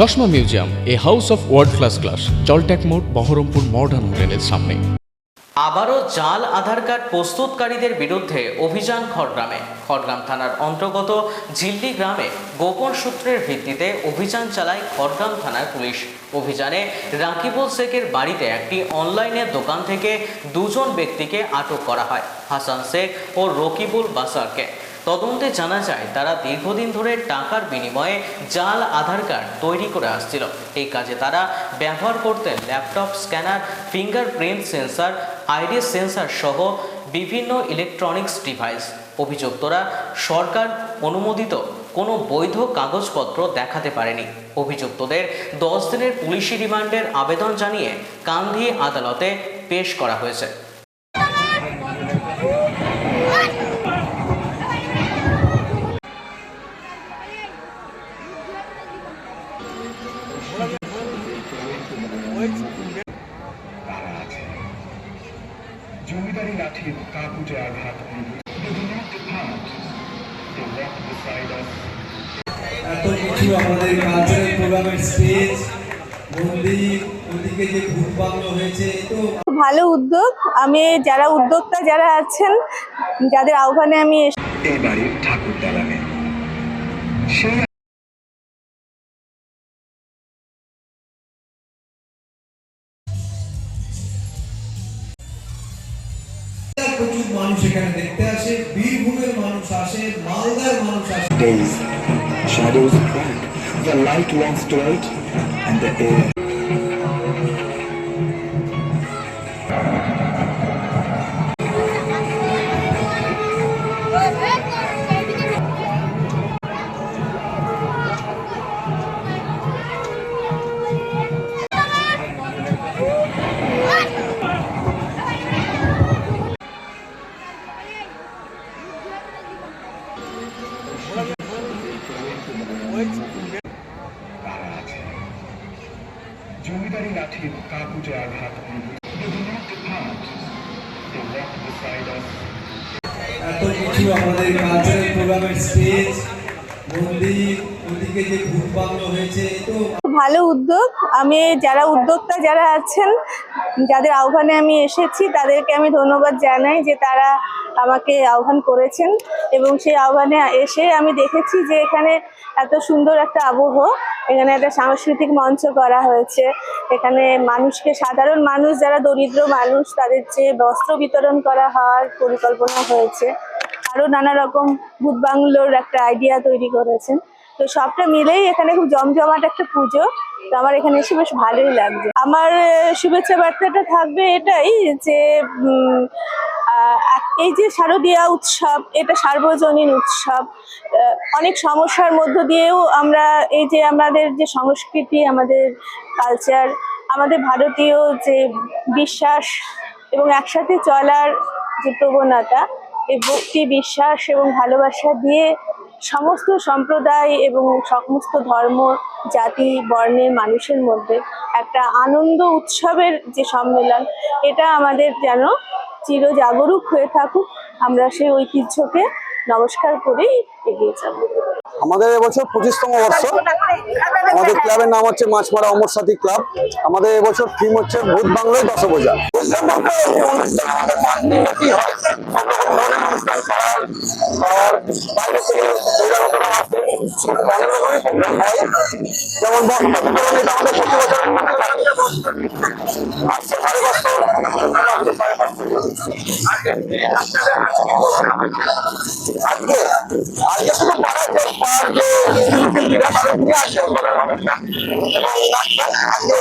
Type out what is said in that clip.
চশমা museum, a house of world class class জলট্যাক মোড়, Baharampur modern হোটেলের সামনে। আবারও জাল আধার কার্ড প্রস্তুতকারীদের বিরুদ্ধে অভিযান খড়গ্রামে। খড়গ্রাম থানার অন্তর্গত ঝিল্লি গ্রামে গোপন সূত্রের ভিত্তিতে অভিযান চালায় খড়গ্রাম থানার পুলিশ। অভিযানে রাকিবুল শেখের বাড়িতে একটি অনলাইনের দোকান থেকে দুজন ব্যক্তিকে আটক করা হয়, হাসান শেখ ও রকিবুল বাসারকে। তদন্তে জানা যায়, তারা দীর্ঘদিন ধরে টাকার বিনিময়ে জাল আধার কার্ড তৈরি করে আসছিল। এই কাজে তারা ব্যবহার করতেন laptop, scanner, fingerprint sensor iris sensor সহ বিভিন্ন ইলেকট্রনিক্স ডিভাইস। অভিযুক্তরা সরকার অনুমোদিত কোনো বৈধ কাগজপত্র দেখাতে পারেনি। অভিযুক্তদের দশ দিনের পুলিশি রিমান্ডের আবেদন জানিয়ে কান্দি আদালতে পেশ করা হয়েছে। তারা আছে জমিদারি লাঠির কাকুটে আঘাত. এত কিছু আমাদের কালচারাল প্রোগ্রামের স্টেজ মন্দির ওদিকে যে ভূত বাংলো হয়েছে তো ভালো উদ্যোগ আমি যারা উদ্যোক্তা যারা আছেন যাদের আহ্বানে আমি এসে- এই বাড়ির ঠাকুর দালানে সেই প্রচুর মানুষ এখানে দেখতে আসে বীরভূমের মানুষ আসে মালদার মানুষ আসে days, shadows crack, the light wants to light, and the air. জমিদারি লাঠির কাকুটে আঘাত. এত কিছু আমাদের কালচারাল প্রোগ্রামের স্টেজ মন্দির, ওদিকে যে ভূত হয়েছে তো ভালো উদ্যোগ। আমি যারা উদ্যোক্তা যারা আছেন, যাদের আহ্বানে আমি এসেছি, তাদেরকে আমি ধন্যবাদ জানাই যে তারা আমাকে আহ্বান করেছেন। এবং সেই আহ্বানে এসে আমি দেখেছি যে এখানে এত সুন্দর একটা আবহ এখানে একটা সাংস্কৃতিক মঞ্চ করা হয়েছে। এখানে মানুষকে, সাধারণ মানুষ যারা দরিদ্র মানুষ, তাদের যে বস্ত্র বিতরণ করা হওয়ার পরিকল্পনা হয়েছে। আরও নানা রকম ভূত বাংলোর একটা আইডিয়া তৈরি করেছেন। তো সবটা মিলেই এখানে খুব জমজমাট একটা পুজো। তো আমার এখানে এসে বেশ ভালোই লাগছে। আমার শুভেচ্ছা বার্তাটা থাকবে এটাই যে এই যে শারদীয়া উৎসব, এটা সার্বজনীন উৎসব অনেক সমস্যার মধ্য দিয়েও আমরা এই যে আমাদের যে সংস্কৃতি, আমাদের কালচার আমাদের ভারতীয় যে বিশ্বাস এবং একসাথে চলার যে প্রবণতা, এই ভক্তি, বিশ্বাস এবং ভালোবাসা দিয়ে সমস্ত সম্প্রদায় এবং সমস্ত ধর্ম, জাতি বর্ণের মানুষের মধ্যে একটা আনন্দ উৎসবের যে সম্মেলন, এটা আমাদের যেন চিরজাগরুক হয়ে থাকুক। আমরা সেই ঐতিহ্যকে নমস্কার করেই এগিয়ে যাব। আমাদের এবছর পঁচিশতম বর্ষ। আমাদের ক্লাবের নাম হচ্ছে মাছমারা অমর সাথী ক্লাব। আমাদের এবছর থিম হচ্ছে ভূত বাংলায় দশভূজা যেমন বর্তমানে আমাদের প্রতি বছর আসছে সাড়ে আজকে আজকে শুধু পাড়ার যে পার্কে শিল্পীরা তাদের নিয়ে আসে এবং আজকে